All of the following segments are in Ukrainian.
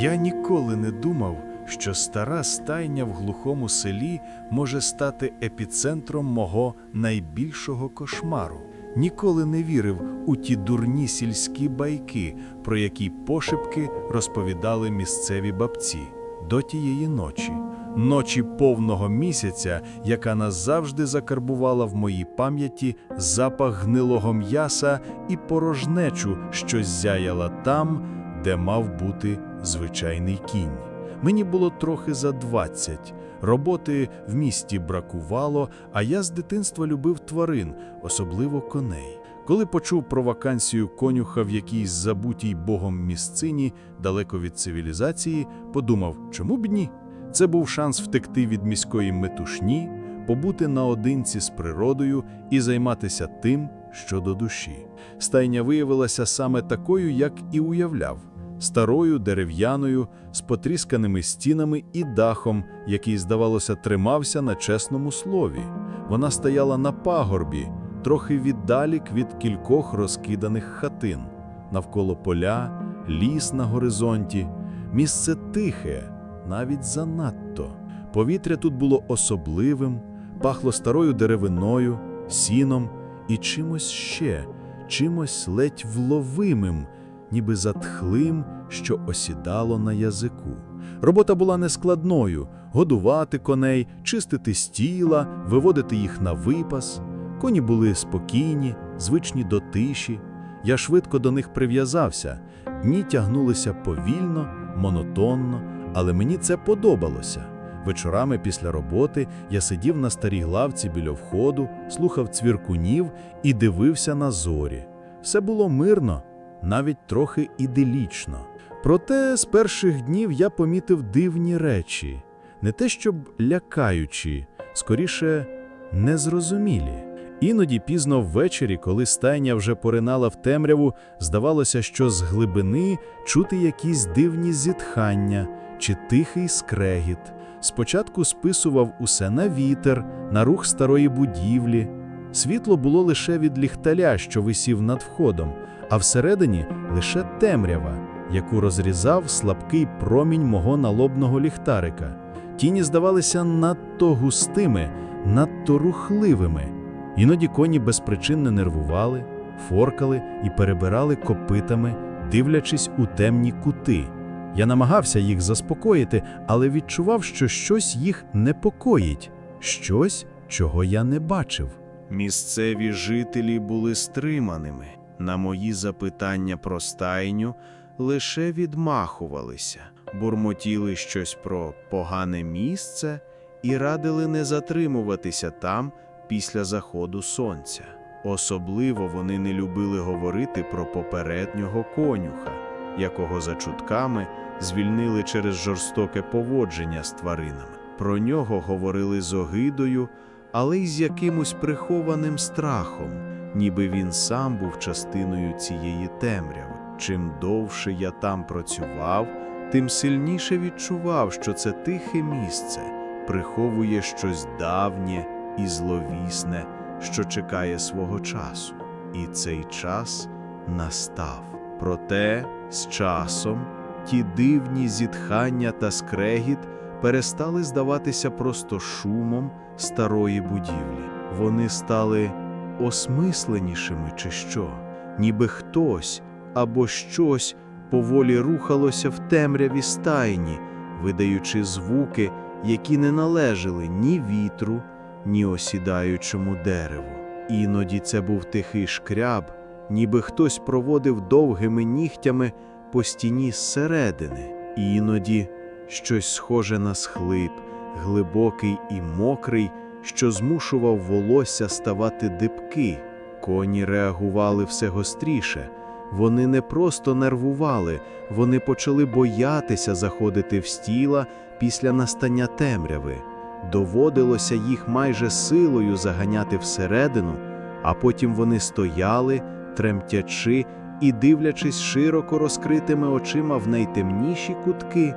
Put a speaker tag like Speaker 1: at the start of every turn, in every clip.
Speaker 1: Я ніколи не думав, що стара стайня в глухому селі може стати епіцентром мого найбільшого кошмару. Ніколи не вірив у ті дурні сільські байки, про які пошепки розповідали місцеві бабці до тієї ночі, ночі повного місяця, яка назавжди закарбувала в моїй пам'яті запах гнилого м'яса і порожнечу, що зяяла там, де мав бути звичайний кінь. Мені було трохи за двадцять. Роботи в місті бракувало, а я з дитинства любив тварин, особливо коней. Коли почув про вакансію конюха в якійсь забутій богом місцині, далеко від цивілізації, подумав, чому б ні? Це був шанс втекти від міської метушні, побути наодинці з природою і займатися тим, що до душі. Стайня виявилася саме такою, як і уявляв старою дерев'яною, з потрісканими стінами і дахом, який, здавалося, тримався на чесному слові. Вона стояла на пагорбі, трохи віддалік від кількох розкиданих хатин, навколо поля, ліс на горизонті, місце тихе, навіть занадто. Повітря тут було особливим, пахло старою деревиною, сіном і чимось ще, чимось ледь вловимим, ніби затхлим, що осідало на язику. Робота була нескладною годувати коней, чистити стіла, виводити їх на випас. Коні були спокійні, звичні до тиші. Я швидко до них прив'язався. Дні тягнулися повільно, монотонно, але мені це подобалося. Вечорами після роботи я сидів на старій лавці біля входу, слухав цвіркунів і дивився на зорі. Все було мирно, навіть трохи іделічно. Проте з перших днів я помітив дивні речі, не те щоб лякаючі, скоріше незрозумілі. Іноді пізно ввечері, коли стайня вже поринала в темряву, здавалося, що з глибини чути якісь дивні зітхання чи тихий скрегіт. Спочатку списував усе на вітер, на рух старої будівлі. Світло було лише від ліхталя, що висів над входом, а всередині лише темрява, яку розрізав слабкий промінь мого налобного ліхтарика. Тіні здавалися надто густими, надто рухливими. Іноді коні безпричинно нервували, форкали і перебирали копитами, дивлячись у темні кути. Я намагався їх заспокоїти, але відчував, що щось їх непокоїть, щось, чого я не бачив.
Speaker 2: Місцеві жителі були стриманими. На мої запитання про стайню лише відмахувалися, бурмотіли щось про погане місце і радили не затримуватися там після заходу сонця. Особливо вони не любили говорити про попереднього конюха, якого за чутками звільнили через жорстоке поводження з тваринами. Про нього говорили з огидою, але й з якимось прихованим страхом, ніби він сам був частиною цієї темряви. Чим довше я там працював, тим сильніше відчував, що це тихе місце приховує щось давнє і зловісне, що чекає свого часу. І цей час настав. Проте з часом ті дивні зітхання та скрегіт перестали здаватися просто шумом старої будівлі. Вони стали осмисленішими чи що, ніби хтось або щось поволі рухалося в темряві стайні, видаючи звуки, які не належали ні вітру, ні осідаючому дереву. Іноді це був тихий шкряб, ніби хтось проводив довгими нігтями по стіні зсередини. Іноді щось схоже на схлип, глибокий і мокрий, що змушував волосся ставати дибки. Коні реагували все гостріше. Вони не просто нервували, вони почали боятися заходити в стіла після настання темряви. Доводилося їх майже силою заганяти всередину, а потім вони стояли, тремтячи і дивлячись широко розкритими очима в найтемніші кутки,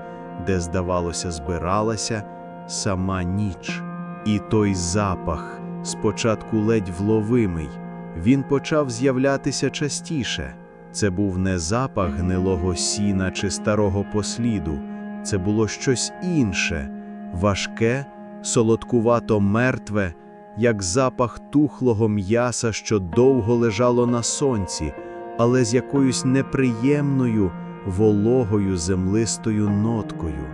Speaker 2: де, здавалося, збиралася сама ніч. І той запах, спочатку ледь вловимий, він почав з'являтися частіше. Це був не запах гнилого сіна чи старого посліду, це було щось інше, важке, солодкувато мертве, як запах тухлого м'яса, що довго лежало на сонці, але з якоюсь неприємною, вологою землистою ноткою.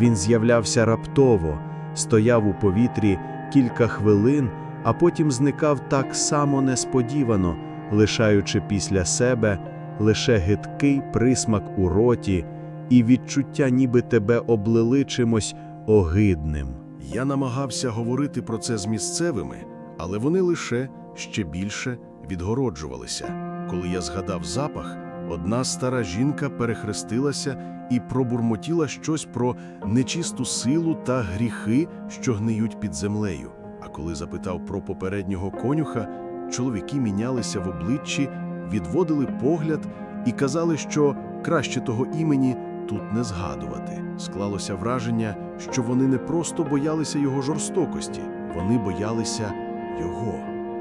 Speaker 2: Він з'являвся раптово, стояв у повітрі кілька хвилин, а потім зникав так само несподівано, лишаючи після себе лише гидкий присмак у роті і відчуття, ніби тебе облили чимось огидним.
Speaker 1: Я намагався говорити про це з місцевими, але вони лише ще більше відгороджувалися. Коли я згадав запах, одна стара жінка перехрестилася і пробурмотіла щось про нечисту силу та гріхи, що гниють під землею. А коли запитав про попереднього конюха, чоловіки мінялися в обличчі, відводили погляд і казали, що краще того імені тут не згадувати. Склалося враження, що вони не просто боялися його жорстокості, вони боялися його,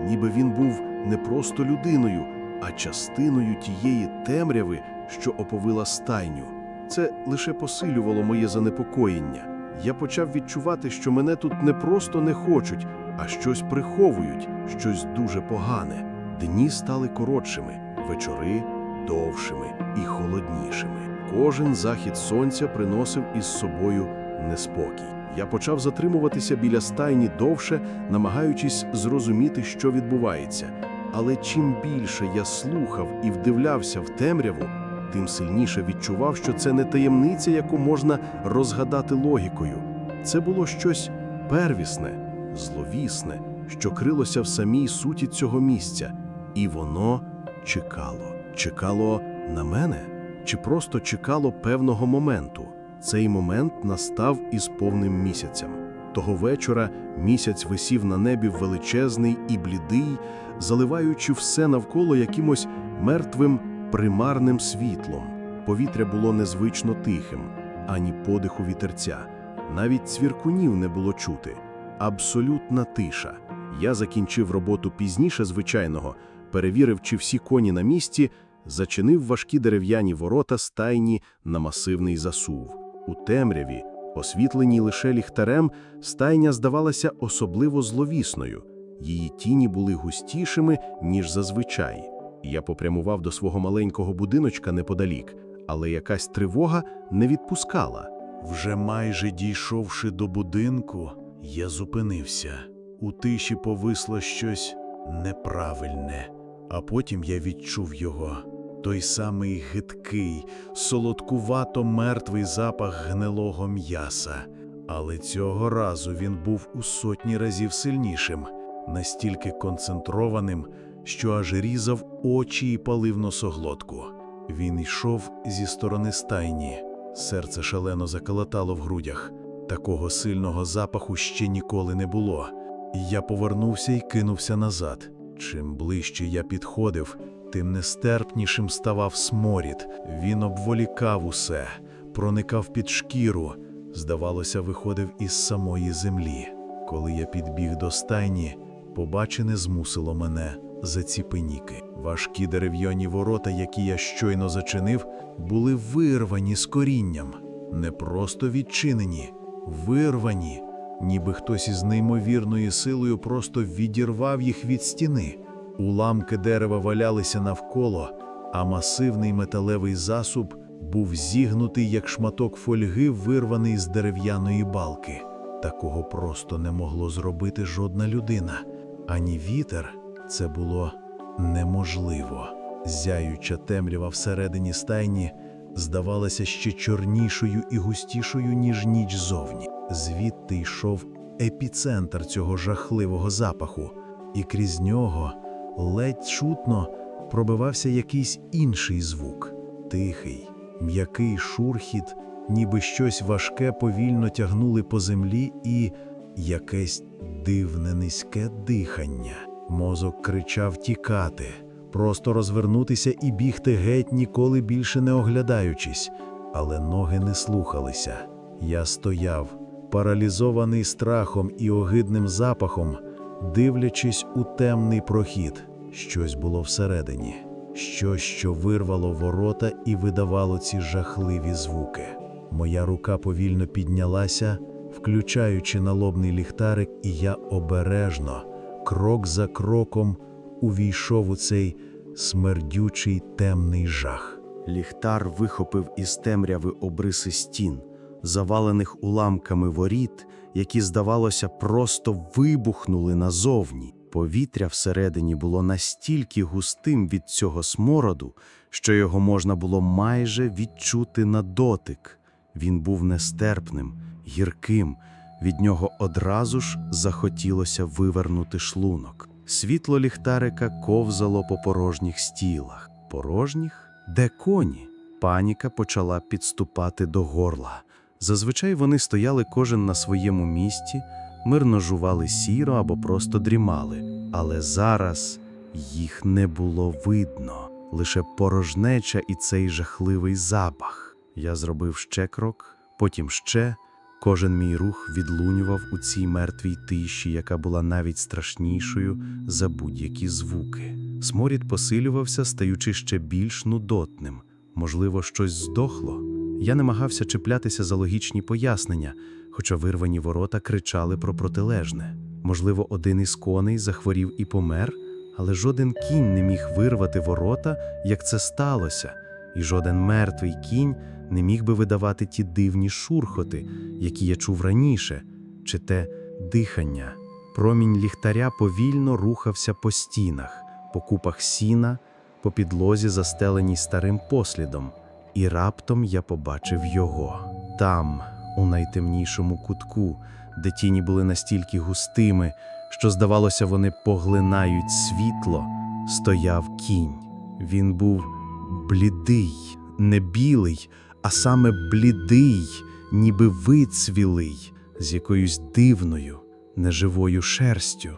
Speaker 1: ніби він був не просто людиною, а частиною тієї темряви, що оповила стайню. Це лише посилювало моє занепокоєння. Я почав відчувати, що мене тут не просто не хочуть, а щось приховують, щось дуже погане. Дні стали коротшими, вечори довшими і холоднішими. Кожен захід сонця приносив із собою неспокій. Я почав затримуватися біля стайні довше, намагаючись зрозуміти, що відбувається. Але чим більше я слухав і вдивлявся в темряву, тим сильніше відчував, що це не таємниця, яку можна розгадати логікою. Це було щось первісне, зловісне, що крилося в самій суті цього місця, і воно чекало. Чекало на мене чи просто чекало певного моменту. Цей момент настав із повним місяцем. Того вечора місяць висів на небі величезний і блідий, заливаючи все навколо якимось мертвим примарним світлом. Повітря було незвично тихим, ані подиху вітерця. Навіть цвіркунів не було чути. Абсолютна тиша. Я закінчив роботу пізніше звичайного, перевірив, чи всі коні на місці, зачинив важкі дерев'яні ворота стайні на масивний засув. У темряві, освітленій лише ліхтарем, стайня здавалася особливо зловісною. Її тіні були густішими, ніж зазвичай. Я попрямував до свого маленького будиночка неподалік, але якась тривога не відпускала. Вже майже дійшовши до будинку, я зупинився. У тиші повисло щось неправильне, а потім я відчув його. Той самий гидкий, солодкувато мертвий запах гнилого м'яса. Але цього разу він був у сотні разів сильнішим, настільки концентрованим, що аж різав очі і палив носоглотку. Він йшов зі сторони стайні. Серце шалено заколотало в грудях. Такого сильного запаху ще ніколи не було. Я повернувся і кинувся назад. Чим ближче я підходив, тим нестерпнішим ставав сморід. Він обволікав усе, проникав під шкіру, здавалося, виходив із самої землі. Коли я підбіг до стайні, побачене змусило мене заціпеніки. Важкі дерев'яні ворота, які я щойно зачинив, були вирвані з корінням, не просто відчинені, вирвані, ніби хтось із неймовірною силою просто відірвав їх від стіни. Уламки дерева валялися навколо, а масивний металевий засуб був зігнутий, як шматок фольги, вирваний з дерев'яної балки. Такого просто не могло зробити жодна людина. Ані вітер це було неможливо. Зяюча темрява всередині стайні здавалася ще чорнішою і густішою, ніж ніч зовні. Звідти йшов епіцентр цього жахливого запаху, і крізь нього ледь чутно пробивався якийсь інший звук тихий, м'який шурхіт, ніби щось важке повільно тягнули по землі і якесь дивне низьке дихання. Мозок кричав тікати, просто розвернутися і бігти геть, ніколи більше не оглядаючись, але ноги не слухалися. Я стояв, паралізований страхом і огидним запахом, дивлячись у темний прохід. Щось було всередині. щось, що вирвало ворота і видавало ці жахливі звуки. Моя рука повільно піднялася, включаючи налобний ліхтарик, і я обережно, крок за кроком, увійшов у цей смердючий темний жах.
Speaker 2: Ліхтар вихопив із темряви обриси стін, завалених уламками воріт, які, здавалося, просто вибухнули назовні. Повітря всередині було настільки густим від цього смороду, що його можна було майже відчути на дотик. Він був нестерпним, гірким. Від нього одразу ж захотілося вивернути шлунок. Світло ліхтарика ковзало по порожніх стілах. Порожніх? Де коні? Паніка почала підступати до горла. Зазвичай вони стояли кожен на своєму місці, мирно жували сіро або просто дрімали. Але зараз їх не було видно, лише порожнеча і цей жахливий запах. Я зробив ще крок, потім ще. Кожен мій рух відлунював у цій мертвій тиші, яка була навіть страшнішою за будь-які звуки. Сморід посилювався, стаючи ще більш нудотним. Можливо, щось здохло. Я намагався чіплятися за логічні пояснення, хоча вирвані ворота кричали про протилежне. Можливо, один із коней захворів і помер, але жоден кінь не міг вирвати ворота, як це сталося, і жоден мертвий кінь не міг би видавати ті дивні шурхоти, які я чув раніше, чи те дихання. Промінь ліхтаря повільно рухався по стінах, по купах сіна, по підлозі, застеленій старим послідом, і раптом я побачив його. Там, у найтемнішому кутку, де тіні були настільки густими, що, здавалося, вони поглинають світло, стояв кінь. Він був блідий, не білий, а саме блідий, ніби вицвілий, з якоюсь дивною, неживою шерстю.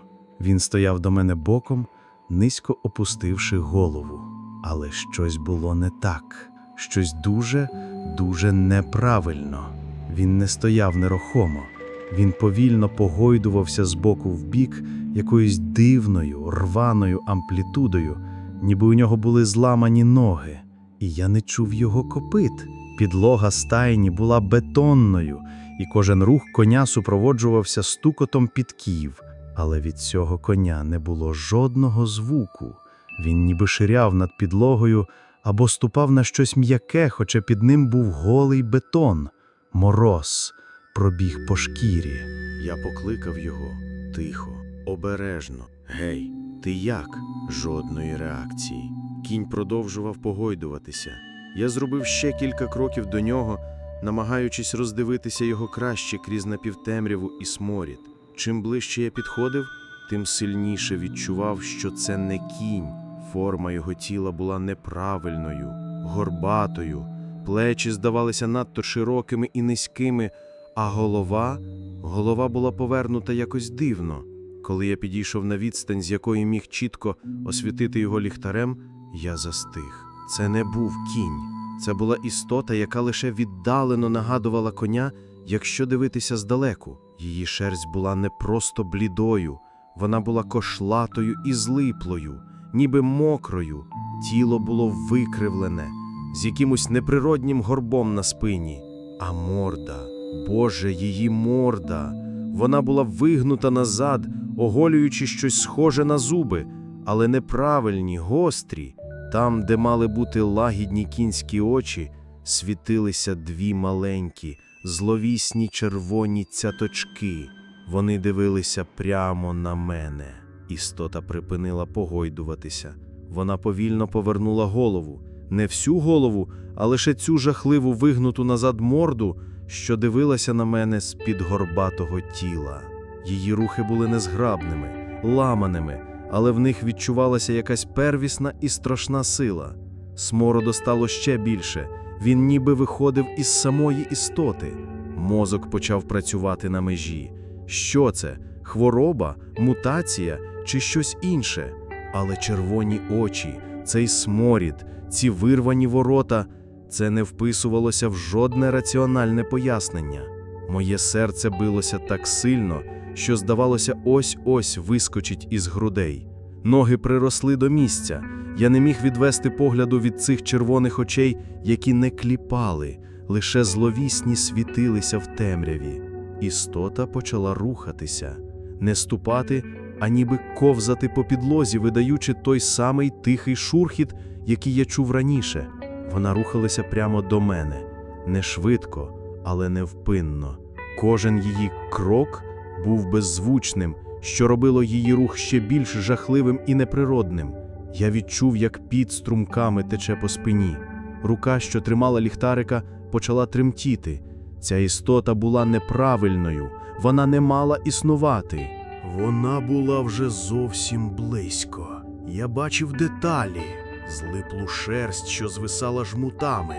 Speaker 2: Він стояв до мене боком, низько опустивши голову. Але щось було не так, щось дуже, дуже неправильно. Він не стояв нерухомо. Він повільно погойдувався з боку в бік якоюсь дивною, рваною амплітудою, ніби у нього були зламані ноги, і я не чув його копит. Підлога стайні була бетонною, і кожен рух коня супроводжувався стукотом підків, але від цього коня не було жодного звуку. Він ніби ширяв над підлогою або ступав на щось м'яке, хоча під ним був голий бетон, мороз пробіг по шкірі. Я покликав його тихо, обережно. Гей, ти як? Жодної реакції. Кінь продовжував погойдуватися. Я зробив ще кілька кроків до нього, намагаючись роздивитися його краще крізь напівтемряву і сморід. Чим ближче я підходив, тим сильніше відчував, що це не кінь. Форма його тіла була неправильною, горбатою, плечі здавалися надто широкими і низькими, а голова, голова була повернута якось дивно. Коли я підійшов на відстань, з якої міг чітко освітити його ліхтарем, я застиг. Це не був кінь. Це була істота, яка лише віддалено нагадувала коня, якщо дивитися здалеку. Її шерсть була не просто блідою, вона була кошлатою і злиплою, ніби мокрою. Тіло було викривлене, з якимось неприроднім горбом на спині. А морда, Боже, її морда. Вона була вигнута назад, оголюючи щось схоже на зуби, але неправильні, гострі. Там, де мали бути лагідні кінські очі, світилися дві маленькі, зловісні червоні цяточки. Вони дивилися прямо на мене. Істота припинила погойдуватися. Вона повільно повернула голову, не всю голову, а лише цю жахливу вигнуту назад морду, що дивилася на мене з-під горбатого тіла. Її рухи були незграбними, ламаними, але в них відчувалася якась первісна і страшна сила. Смороду стало ще більше. Він ніби виходив із самої істоти. Мозок почав працювати на межі. Що це? Хвороба, мутація чи щось інше? Але червоні очі, цей сморід, ці вирвані ворота це не вписувалося в жодне раціональне пояснення. Моє серце билося так сильно, що, здавалося, ось-ось вискочить із грудей.
Speaker 3: Ноги приросли до місця. Я не міг відвести погляду від цих червоних очей, які не кліпали, лише зловісні світилися в темряві. Істота почала рухатися, не ступати, а ніби ковзати по підлозі, видаючи той самий тихий шурхіт, який я чув раніше. Вона рухалася прямо до мене, не швидко, але невпинно. Кожен її крок був беззвучним, що робило її рух ще більш жахливим і неприродним. Я відчув, як під струмками тече по спині. Рука, що тримала ліхтарика, почала тремтіти. Ця істота була неправильною, вона не мала існувати.
Speaker 1: Вона була вже зовсім близько. Я бачив деталі, злиплу шерсть, що звисала жмутами,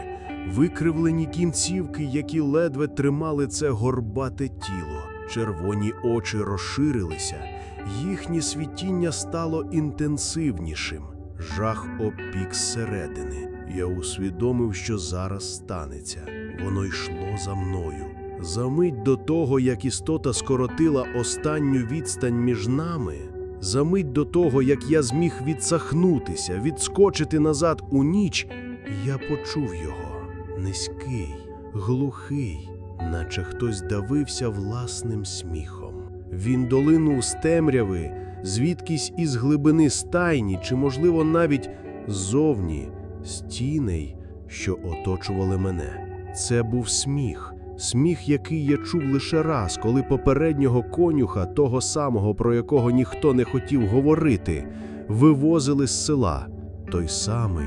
Speaker 1: викривлені кінцівки, які ледве тримали це горбате тіло. Червоні очі розширилися, їхнє світіння стало інтенсивнішим. Жах опік зсередини. Я усвідомив, що зараз станеться. Воно йшло за мною. За мить до того, як істота скоротила останню відстань між нами, за мить до того, як я зміг відсахнутися, відскочити назад у ніч, я почув його низький, глухий, наче хтось давився власним сміхом. Він долинув з темряви, звідкись із глибини стайні, чи, можливо, навіть ззовні, з тіней, що оточували мене. Це був сміх. Сміх, який я чув лише раз, коли попереднього конюха, того самого, про якого ніхто не хотів говорити, вивозили з села. Той самий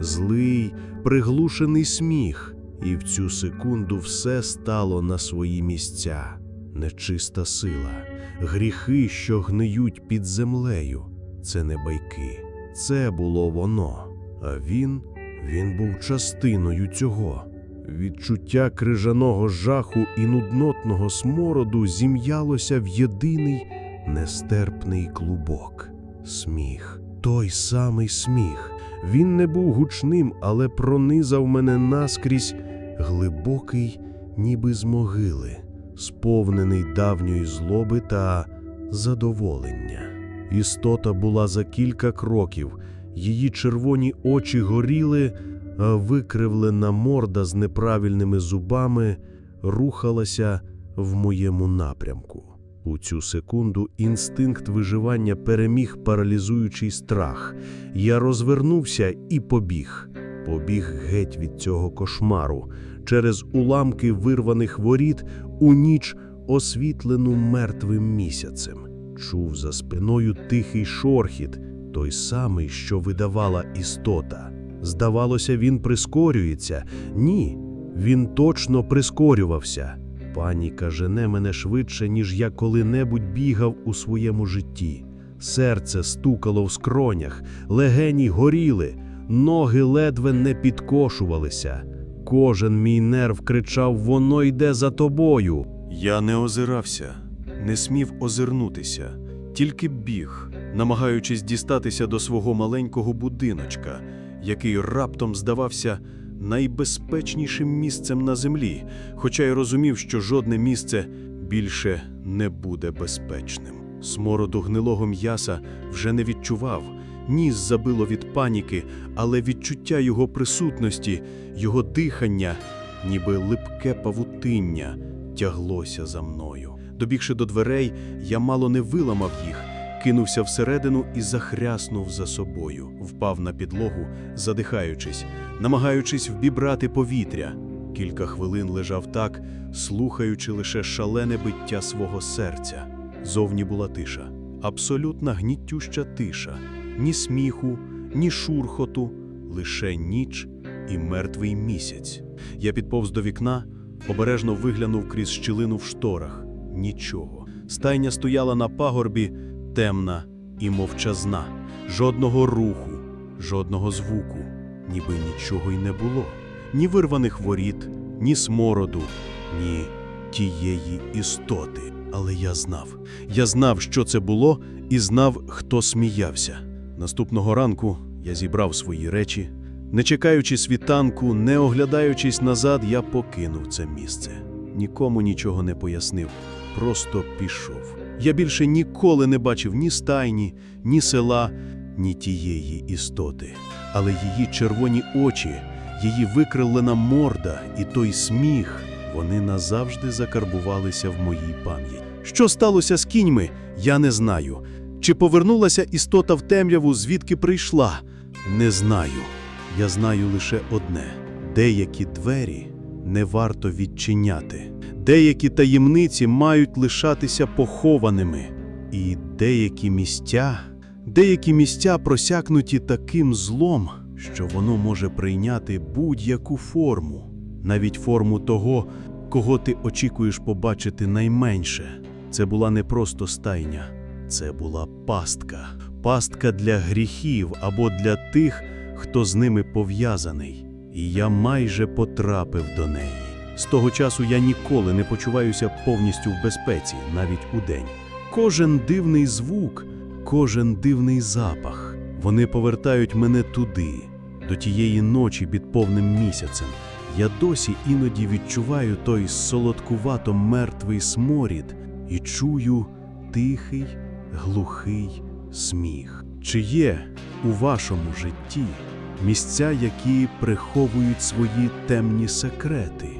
Speaker 1: злий, приглушений сміх. І в цю секунду все стало на свої місця. Нечиста сила, гріхи, що гниють під землею. Це не байки, це було воно. А він, він був частиною цього. Відчуття крижаного жаху і нуднотного смороду зім'ялося в єдиний нестерпний клубок. Сміх, той самий сміх. Він не був гучним, але пронизав мене наскрізь глибокий, ніби з могили, сповнений давньої злоби та задоволення. Істота була за кілька кроків, її червоні очі горіли, викривлена морда з неправильними зубами рухалася в моєму напрямку. У цю секунду інстинкт виживання переміг паралізуючий страх. Я розвернувся і побіг. Побіг геть від цього кошмару, через уламки вирваних воріт у ніч, освітлену мертвим місяцем. Чув за спиною тихий шорхіт, той самий, що видавала істота. Здавалося, він прискорюється. Ні, він точно прискорювався. Паніка жене мене швидше, ніж я коли-небудь бігав у своєму житті. Серце стукало в скронях, легені горіли, ноги ледве не підкошувалися. Кожен мій нерв кричав: Воно йде за тобою.
Speaker 4: Я не озирався, не смів озирнутися, тільки біг, намагаючись дістатися до свого маленького будиночка, який раптом здавався найбезпечнішим місцем на землі, хоча й розумів, що жодне місце більше не буде безпечним. Смороду гнилого м'яса вже не відчував, ніс забило від паніки, але відчуття його присутності, його дихання, ніби липке павутиння, тяглося за мною. Добігши до дверей, я мало не виламав їх, кинувся всередину і захряснув за собою, впав на підлогу, задихаючись, намагаючись вбібрати повітря. Кілька хвилин лежав так, слухаючи лише шалене биття свого серця. Зовні була тиша, абсолютна гнітюща тиша, ні сміху, ні шурхоту, лише ніч і мертвий місяць. Я підповз до вікна, обережно виглянув крізь щілину в шторах. Нічого. Стайня стояла на пагорбі, темна і мовчазна. Жодного руху, жодного звуку, ніби нічого й не було. Ні вирваних воріт, ні смороду, ні тієї істоти. Але я знав. Я знав, що це було, і знав, хто сміявся. Наступного ранку я зібрав свої речі. Не чекаючи світанку, не оглядаючись назад, я покинув це місце. Нікому нічого не пояснив, просто пішов. Я більше ніколи не бачив ні стайні, ні села, ні тієї істоти. Але її червоні очі, її викривлена морда і той сміх, вони назавжди закарбувалися в моїй пам'яті. Що сталося з кіньми, я не знаю. Чи повернулася істота в темряву, звідки прийшла? Не знаю. Я знаю лише одне: деякі двері не варто відчиняти, деякі таємниці мають лишатися похованими, і деякі місця, деякі місця просякнуті таким злом, що воно може прийняти будь-яку форму, навіть форму того, кого ти очікуєш побачити найменше. Це була не просто стайня, це була пастка, пастка для гріхів або для тих, хто з ними пов'язаний. І я майже потрапив до неї. З того часу я ніколи не почуваюся повністю в безпеці, навіть удень. Кожен дивний звук, кожен дивний запах, вони повертають мене туди, до тієї ночі під повним місяцем. Я досі іноді відчуваю той солодкувато мертвий сморід і чую тихий, глухий сміх. Чи є у вашому житті місця, які приховують свої темні секрети?